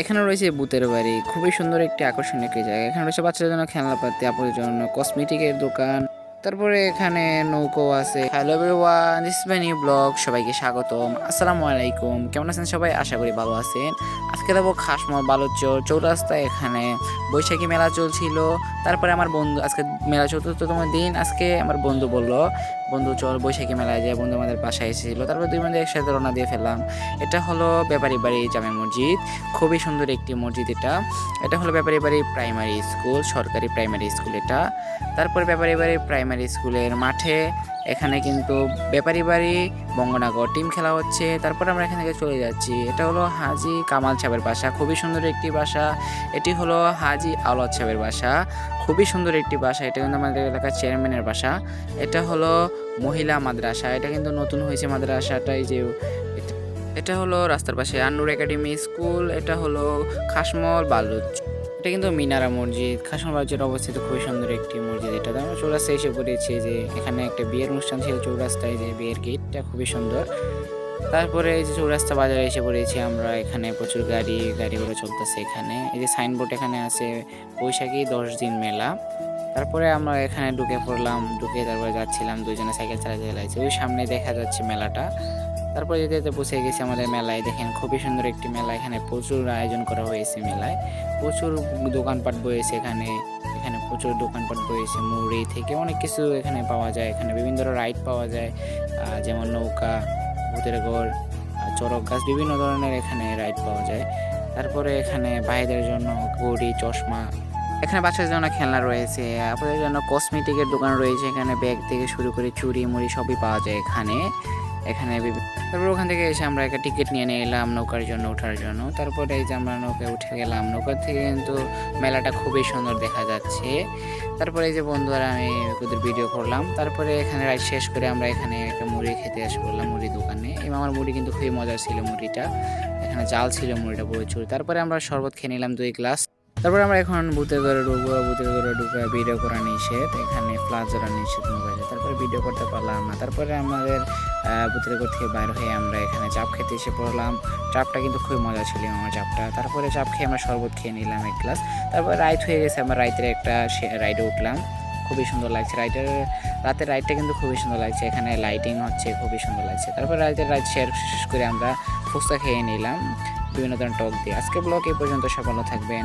এখানে রয়েছে বুতের বাড়ি। খুবই সুন্দর একটি আকর্ষণীয় একটি জায়গা। এখানে রয়েছে বাচ্চাদের জন্য খেলনাপাতি, আপুদের জন্য কসমেটিকের দোকান। তারপরে এখানে নৌকো আছে। Hello everyone this my new blog সবাইকে স্বাগতম। আসসালামু আলাইকুম, কেমন আছেন সবাই? আশা করি ভালো আছেন। আজকে দেবো খাসমো বালুচর চৌরাস্তায়, এখানে বৈশাখী মেলা চলছিল। তারপরে আমার বন্ধু, আজকে মেলা চতুর্থতম দিন, আজকে আমার বন্ধু বলল, বন্ধু, চল বৈশাখী মেলায় যায় বন্ধু আমাদের বাসায় এসেছিল। তারপর দুই বন্ধু একসাথে রওনা দিয়ে ফেললাম। এটা হলো ব্যাপারী বাড়ি জামে মসজিদ। খুবই সুন্দর একটি মসজিদ এটা। এটা হলো ব্যাপারী বাড়ি প্রাইমারি স্কুল সরকারি প্রাইমারি স্কুল এটা। তারপরে ব্যাপারী বাড়ি প্রাইমারি স্কুলের মাঠে। এখানে কিন্তু ব্যাপারী বাড়ি, বঙ্গনাগর টিম খেলা হচ্ছে। তারপর আমরা এখান থেকে চলে যাচ্ছি। এটা হলো হাজি কামাল সাহেবের বাসা। খুবই সুন্দর একটি বাসা। এটি হলো হাজি আওলাদ সাহেবের বাসা। খুবই সুন্দর একটি বাসা। এটা কিন্তু আমাদের এলাকার চেয়ারম্যানের বাসা। এটা হলো মহিলা মাদ্রাসা। এটা কিন্তু নতুন হয়েছে মাদ্রাসাটাই যে এটা হলো রাস্তার পাশে আন্নুর একাডেমি স্কুল। এটা হলো খাসমল বালুচ। এটা কিন্তু মিনারা মসজিদ। খাসমল বালুচের অবস্থিত, খুবই সুন্দর একটি মসজিদ এটা। আমরা চৌরাস্তায় এসে পড়েছি যে এখানে একটা বিয়ের অনুষ্ঠান ছিল চৌরাস্তায়, যে বিয়ের গেটটা খুবই সুন্দর। তারপরে এই যে চৌরাস্তা বাজারে এসে পড়েছি আমরা, এখানে প্রচুর গাড়ি, গাড়িগুলো চলতেছে এখানে। এই যে সাইনবোর্ড এখানে আছে, বৈশাখী দশ দিন মেলা। তারপরে আমরা এখানে ঢুকে পড়লাম, ঢুকে তারপরে যাচ্ছিলাম, দুজনে সাইকেল চালাতে চালাইছে। ওই সামনে দেখা যাচ্ছে মেলাটা। তারপরে যেতে যেতে বসে গেছি আমাদের মেলায়। দেখেন খুবই সুন্দর একটি মেলা। এখানে প্রচুর আয়োজন করা হয়েছে মেলায়। প্রচুর দোকানপাট বয়েছে এখানে। এখানে প্রচুর দোকানপাট বয়েছে মুড়ি থেকে অনেক কিছু এখানে পাওয়া যায়। এখানে বিভিন্ন ধরনের রাইড পাওয়া যায় যেমন নৌকা ভূতের আহ, চড়ক গাছ বিভিন্ন ধরনের এখানে রাইড পাওয়া যায়। তারপরে এখানে ভাইদের জন্য ঘড়ি চশমা। এখানে বাচ্চাদের জন্য খেলনা রয়েছে আপনাদের জন্য কসমেটিকের দোকান রয়েছে। এখানে ব্যাগ থেকে শুরু করে চুড়ি মুড়ি সবই পাওয়া যায় এখানে। এখানে তারপর ওখান থেকে এসে আমরা একটা টিকিট নিয়ে নিয়ে এলাম নৌকার জন্য, ওঠার জন্য। তারপরে এই যে আমরা নৌকায় উঠে গেলাম, নৌকার থেকে কিন্তু মেলাটা খুবই সুন্দর দেখা যাচ্ছে। তারপরে এই যে বন্ধুরা, আমি ওদের ভিডিও করলাম। তারপরে এখানে রাইড শেষ করে আমরা এখানে একটা মুড়ি খেতে এসে পড়লাম মুড়ি দোকানে। এবং আমার মুড়ি কিন্তু খুবই মজার ছিল মুড়িটা। এখানে জাল ছিল মুড়িটা প্রচুর। তারপরে আমরা শরবত খেয়ে নিলাম দুই গ্লাস তারপরে আমরা এখন ভূতের ঘরে ঢুকবো, ভূতের ঘরে ঢুকে ভিডিও করা নিষেধ, এখানে ধরা নিষেধ মোবাইলে তারপরে ভিডিও করতে পারলাম না। তারপরে আমাদের বুথের ঘর থেকে বাইর হয়ে আমরা এখানে চাপ খেতে এসে পড়লাম। চাপটা কিন্তু খুবই মজা ছিল আমার চাপটা। তারপরে চাপ খেয়ে আমরা শরবত খেয়ে নিলাম এক গ্লাস তারপরে রাইড হয়ে গেছে আমরা রাইতের একটা রাইডে উঠলাম। খুবই সুন্দর লাগছে রাইডের রাতের রাইডটা কিন্তু খুবই সুন্দর লাগছে। এখানে লাইটিং হচ্ছে, খুবই সুন্দর লাগছে। তারপরে রাইতের রাইড শেয়ার শেষ করে আমরা ফুচকা খেয়ে নিলাম। বিভিন্ন ধরনের টক দিয়ে। আজকে ব্লগ এই পর্যন্ত সফল থাকবেন।